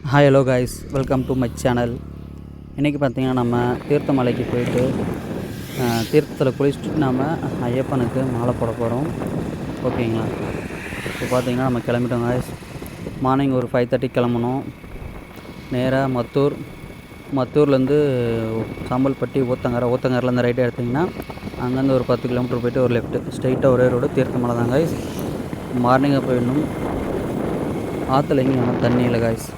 Hi hello guys welcome to my channel இன்றைக்கி பார்த்தீங்கன்னா நம்ம தீர்த்தமலைக்கு போயிட்டு தீர்த்தத்தில் குளிச்சுட்டு நாம் ஐயப்பனுக்கு மாலை போட போகிறோம் ஓகேங்களா? இப்போ பார்த்தீங்கன்னா நம்ம கிளம்பிட்டோம் காய்ஸ் மார்னிங் ஒரு ஃபைவ் தேர்ட்டி கிளம்பணும் நேராக மத்தூர் மத்தூர்லேருந்து சாம்பல்பட்டி ஊத்தங்கரை ஊத்தங்கரிலேருந்து ரைட்டு எடுத்திங்கன்னா அங்கேருந்து ஒரு பத்து கிலோமீட்டர் போயிட்டு ஒரு லெஃப்ட்டு ஸ்ட்ரைட்டாக ஒரே ரோடு தீர்த்தமலை தான் காய்ஸ் மார்னிங்காக போயிடணும். ஆற்றுல எங்கேயும் தண்ணி இல்லை காய்ஸ்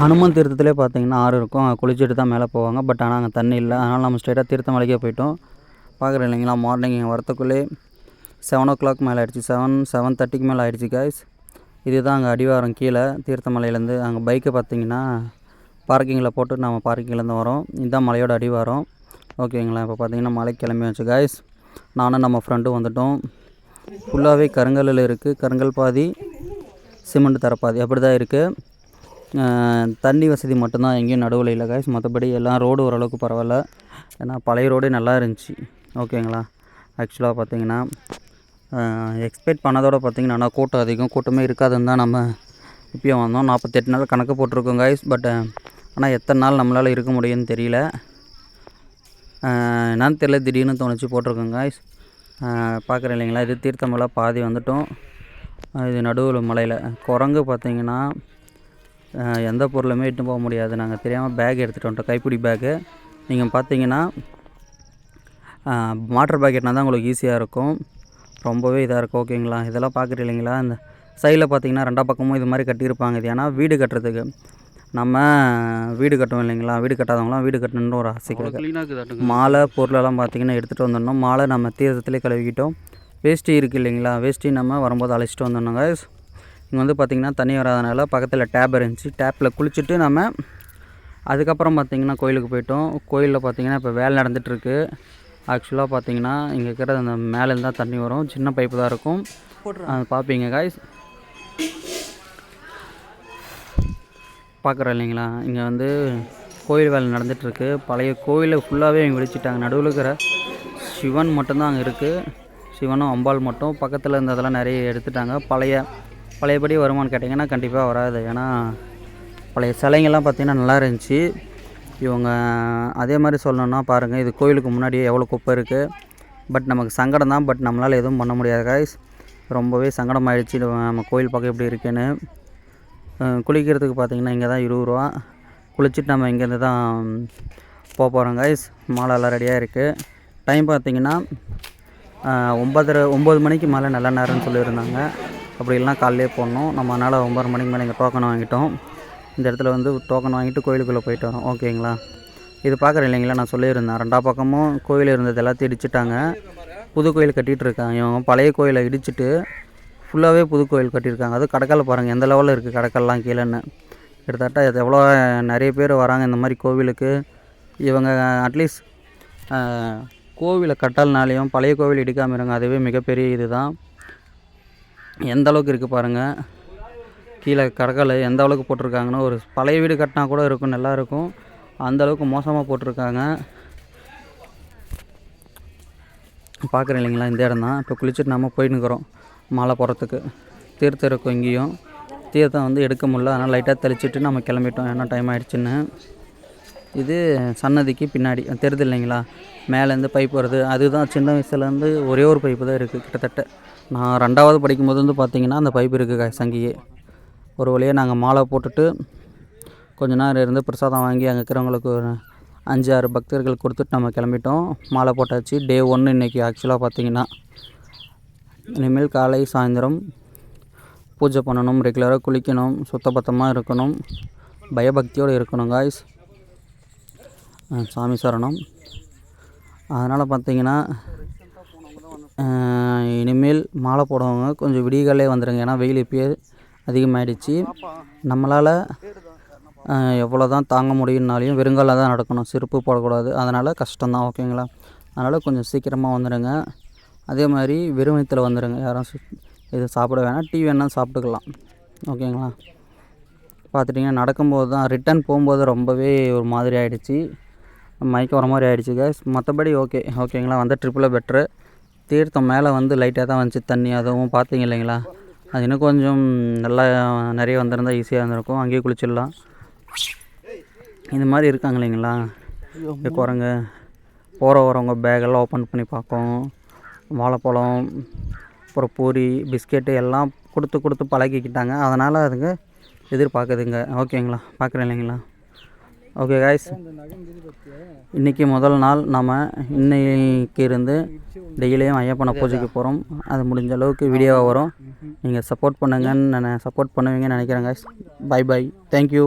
ஹனுமன் தீர்த்தத்திலே பார்த்தீங்கன்னா ஆறு இருக்கும். அங்கே குளிச்சுட்டு தான் மேலே போவாங்க. பட் ஆனால் அங்கே தண்ணி இல்லை. அதனால் நம்ம ஸ்ட்ரைட்டாக தீர்த்தமலைக்கே போயிட்டோம். பார்க்குறேன் இல்லைங்களா மார்னிங் இங்கே வரத்துக்குள்ளே. செவன் ஓ கிளாக் மேலே ஆயிடுச்சு. செவன் செவன் தேர்ட்டிக்கு மேலே ஆயிடுச்சு காய்ஸ் இதுதான் அங்கே அடிவாரம் கீழே தீர்த்தமலையிலேருந்து. அங்கே பைக்கை பார்த்தீங்கன்னா பார்க்கிங்கில் போட்டு நம்ம பார்க்கிங்லேருந்து வரோம். இதுதான் மலையோட அடிவாரம். ஓகேங்களா இப்போ பார்த்தீங்கன்னா மலை கிளம்பி வச்சு காய்ஸ் நானும் நம்ம ஃப்ரெண்டும் வந்துட்டோம். ஃபுல்லாகவே கருங்கல்லில் இருக்குது கருங்கல் பாதி சிமெண்ட் தர பாதி. அப்படி தான் இருக்குது தண்ணி வசதி மட்டும்தான் எங்கேயும் நடுவில் இல்லை காய்ஸ் மற்றபடி எல்லாம் ரோடு ஓரளவுக்கு பரவாயில்ல. ஏன்னா பழைய ரோடே நல்லா இருந்துச்சு. ஓகேங்களா ஆக்சுவலாக பார்த்தீங்கன்னா எக்ஸ்பெக்ட் பண்ணதோட பார்த்தீங்கன்னா கூட்டம் அதிகம். கூட்டமே இருக்காதுன்னு தான் நம்ம இப்பயும் வந்தோம். நாற்பத்தெட்டு நாள் கணக்கு போட்டிருக்கோம் காய்ஸ் பட் ஆனால் எத்தனை நாள் நம்மளால் இருக்க முடியும்னு தெரியல. என்னன்னு தெரியல. திடீர்னு தோணுச்சு போட்டிருக்கோங்க காய்ஸ் பார்க்குறேன் இல்லைங்களா? இது தீர்த்தமலை பாதி வந்துட்டோம். இது நடுவில் மலையில். குரங்கு பார்த்தீங்கன்னா எந்த பொருளுமே இட்டு போக முடியாது. நாங்கள் தெரியாமல் பேக் எடுத்துகிட்டு வந்துட்டோம் கைப்பிடி பேக்கு நீங்கள் பார்த்தீங்கன்னா வாட்டர் பேக்கெட்னா தான் உங்களுக்கு ஈஸியாக இருக்கும். ரொம்பவே இதாக இருக்கும். ஓகேங்களா இதெல்லாம் பார்க்குறீங்க இல்லைங்களா? இந்த சைடில் பார்த்தீங்கன்னா ரெண்டா பக்கமும் இது மாதிரி கட்டியிருப்பாங்க. இது ஏன்னா வீடு கட்டுறதுக்கு. நம்ம வீடு கட்டுவோம் இல்லைங்களா? வீடு கட்டாதவங்களாம் வீடு கட்டணுன்ற ஒரு க்ளீனாக மாலை பொருளெல்லாம் பார்த்தீங்கன்னா எடுத்துகிட்டு வந்துடணும். மாலை நம்ம தீர்த்தத்திலே கழுவிக்கிட்டோம். வேஷ்டி இருக்குது இல்லைங்களா? வேஷ்டி நம்ம வரும்போது அழைச்சிட்டு வந்துடணும் guys. இங்கே வந்து பார்த்திங்கன்னா தண்ணி வராதனால பக்கத்தில் டேப் இருந்துச்சு. டேப்பில் குளிச்சுட்டு நம்ம அதுக்கப்புறம் பார்த்திங்கன்னா கோயிலுக்கு போயிட்டோம். கோயிலில் பார்த்திங்கன்னா இப்போ வேலை நடந்துகிட்ருக்கு ஆக்சுவலாக பார்த்திங்கன்னா இங்கே இருக்கிற அந்த மேலேருந்து தான் தண்ணி வரும். சின்ன பைப்பு தான் இருக்கும். அது பார்ப்பீங்க காய்ஸ் பார்க்குறோம் இல்லைங்களா? இங்கே வந்து கோயில் வேலை நடந்துகிட்ருக்கு பழைய கோயிலை ஃபுல்லாகவே இவங்க விழிச்சிட்டாங்க நடுவில் இருக்கிற சிவன் மட்டும்தான் அங்கே இருக்குது சிவனும் அம்பாள் மட்டும். பக்கத்தில் இருந்ததெல்லாம் நிறைய எடுத்துட்டாங்க. பழைய பழையபடி வருமானு கேட்டிங்கன்னா கண்டிப்பாக வராது. ஏன்னா பழைய சிலைங்கள்லாம் பார்த்திங்கன்னா நல்லா இருந்துச்சு. இவங்க அதே மாதிரி சொல்லணுன்னா பாருங்கள் இது கோயிலுக்கு முன்னாடியே எவ்வளோ குப்பை இருக்குது பட் நமக்கு சங்கடம் தான். பட் நம்மளால் எதுவும் பண்ண முடியாது காய்ஸ் ரொம்பவே சங்கடமாயிடுச்சு நம்ம கோயில் பக்கம் எப்படி இருக்குன்னு. குளிக்கிறதுக்கு பார்த்தீங்கன்னா இங்கே தான் இருபது ரூபா. குளிச்சுட்டு நம்ம இங்கேருந்து தான் போக போகிறோம் கைஸ் மாலை எல்லாம் ரெடியாக இருக்குது டைம் பார்த்தீங்கன்னா ஒம்பதரை ஒன்பதரை ஒம்பது மணிக்கு மேலே நல்ல நேரம்னு சொல்லியிருந்தாங்க. அப்படி இல்லைனா காலையிலே போடணும். நம்ம அதனால் ஒம்பது மணிக்கு மேலே இங்கே டோக்கன் வாங்கிட்டோம். இந்த இடத்துல வந்து டோக்கன் வாங்கிட்டு கோயிலுக்குள்ளே போயிட்டு வரோம். ஓகேங்களா இது பார்க்குறேன் இல்லைங்களா? நான் சொல்லியிருந்தேன். ரெண்டா பக்கமும் கோயில் இருந்தது. எல்லாத்தையும் இடிச்சிட்டாங்க. புது கோயில் கட்டிகிட்டு இருக்காங்க. இவங்க பழைய கோயிலை இடிச்சிட்டு ஃபுல்லாகவே புது கோயில் கட்டியிருக்காங்க. அது கடற்கரை பாருங்கள் எந்த லெவலில் இருக்குது கடற்கல்லாம் கீழேன்னு. கிட்டத்தட்ட இது எவ்வளோ நிறைய பேர் வராங்க இந்த மாதிரி கோவிலுக்கு. இவங்க அட்லீஸ்ட் கோவிலை கட்டல்னாலையும் பழைய கோவில் இடிக்காமல் இருங்க. அதுவே மிகப்பெரிய இது தான் எந்த அளவுக்கு இருக்குது பாருங்கள் கீழே கடற்கரை எந்த அளவுக்கு போட்டிருக்காங்கன்னு ஒரு பழைய வீடு கட்டினா கூட இருக்கும் நல்லாயிருக்கும் அந்தளவுக்கு அந்த அளவுக்கு மோசமாக போட்டிருக்காங்க. பார்க்குறேன் இல்லைங்களா இந்த இடம் தான். இப்போ குளிச்சுட்டு நம்ம போயின்னுக்குறோம் மாலை போகிறதுக்கு தீர்த்தம் இருக்கும் இங்கேயும். தீர்த்தம் வந்து எடுக்க முடியல அதனால் லைட்டாக தெளிச்சிட்டு நம்ம கிளம்பிட்டோம். ஏன்னா டைம் ஆகிடுச்சின்னு இது சன்னதிக்கு பின்னாடி தெரியுது இல்லைங்களா? மேலேருந்து பைப் வருது. அதுதான் சின்ன வயசுலேருந்து ஒரே ஒரு பைப்பு தான் இருக்குது கிட்டத்தட்ட. நான் ரெண்டாவது படிக்கும்போது வந்து பார்த்தீங்கன்னா அந்த பைப் இருக்குது சங்கியே ஒரு வழியாக நாங்கள் மாலை போட்டுட்டு கொஞ்ச நேரம் இருந்து பிரசாதம் வாங்கி அங்கே இருக்கிறவங்களுக்கு ஒரு அஞ்சு ஆறு பக்தர்கள் கொடுத்துட்டு நம்ம கிளம்பிட்டோம். மாலை போட்டாச்சு. டே ஒன்று இன்றைக்கி ஆக்சுவலாக பார்த்தீங்கன்னா. இனிமேல் காலை சாயந்தரம் பூஜை பண்ணணும் ரெகுலராக குளிக்கணும் சுத்தபத்தமாக இருக்கணும். பயபக்தியோடு இருக்கணும் காய்ஸ் சாமி சரணம். அதனால் பார்த்தீங்கன்னா இனிமேல் மாலை போடுறவங்க கொஞ்சம் விடியகாலே வந்துடுங்க ஏன்னா வெயில் இப்போயே அதிகமாகிடுச்சு நம்மளால் எவ்வளோ தான் தாங்க முடியும்னாலையும் வெறுங்கால தான் நடக்கணும். செருப்பு போடக்கூடாது. அதனால் கஷ்டம்தான். ஓகேங்களா? அதனால் கொஞ்சம் சீக்கிரமாக வந்துடுங்க அதே மாதிரி வெறும் வயித்துல வந்துடுங்க யாரும் இது சாப்பிட வேணாம். டீ வேணால் சாப்பிட்டுக்கலாம். ஓகேங்களா? பார்த்துட்டிங்கன்னா நடக்கும்போது தான் ரிட்டன் போகும்போது ரொம்பவே ஒரு மாதிரி ஆகிடுச்சி மயக்கம் வர மாதிரி ஆகிடுச்சி கேஸ் மற்றபடி ஓகே ஓகேங்களா? வந்த ட்ரிப்பில் பெட்ரு தீர்த்தம் மேலே வந்து லைட்டாக தான் வந்துச்சு தண்ணி அதுவும் பார்த்தீங்க இல்லைங்களா? அது இன்னும் கொஞ்சம் நல்லா நிறைய வந்திருந்தால் ஈஸியாக இருந்திருக்கும். அங்கேயே குளிச்சிடலாம். இந்த மாதிரி இருக்காங்க இல்லைங்களா? இங்கே குரங்கு போகிற வரவங்க பேக்கெல்லாம் ஓப்பன் பண்ணி பார்க்கும் வாழைப்பழம் அப்புறம் பூரி பிஸ்கெட்டு எல்லாம் கொடுத்து கொடுத்து பழகிக்கிட்டாங்க. அதனால் அதுங்க எதிர்பார்க்குதுங்க. ஓகேங்களா பார்க்குறேன் இல்லைங்களா? ஓகே காய்ஸ் இன்றைக்கி முதல் நாள். நம்ம இன்னைக்கு இருந்து டெய்லியும் ஐயப்பனை பூஜைக்கு போகிறோம் அது முடிஞ்ச அளவுக்கு வீடியோவாக வரும். நீங்கள் சப்போர்ட் பண்ணுங்கன்னு நான் சப்போர்ட் பண்ணுவீங்கன்னு நினைக்கிறேன் காய்ஸ் பை பை தேங்க்யூ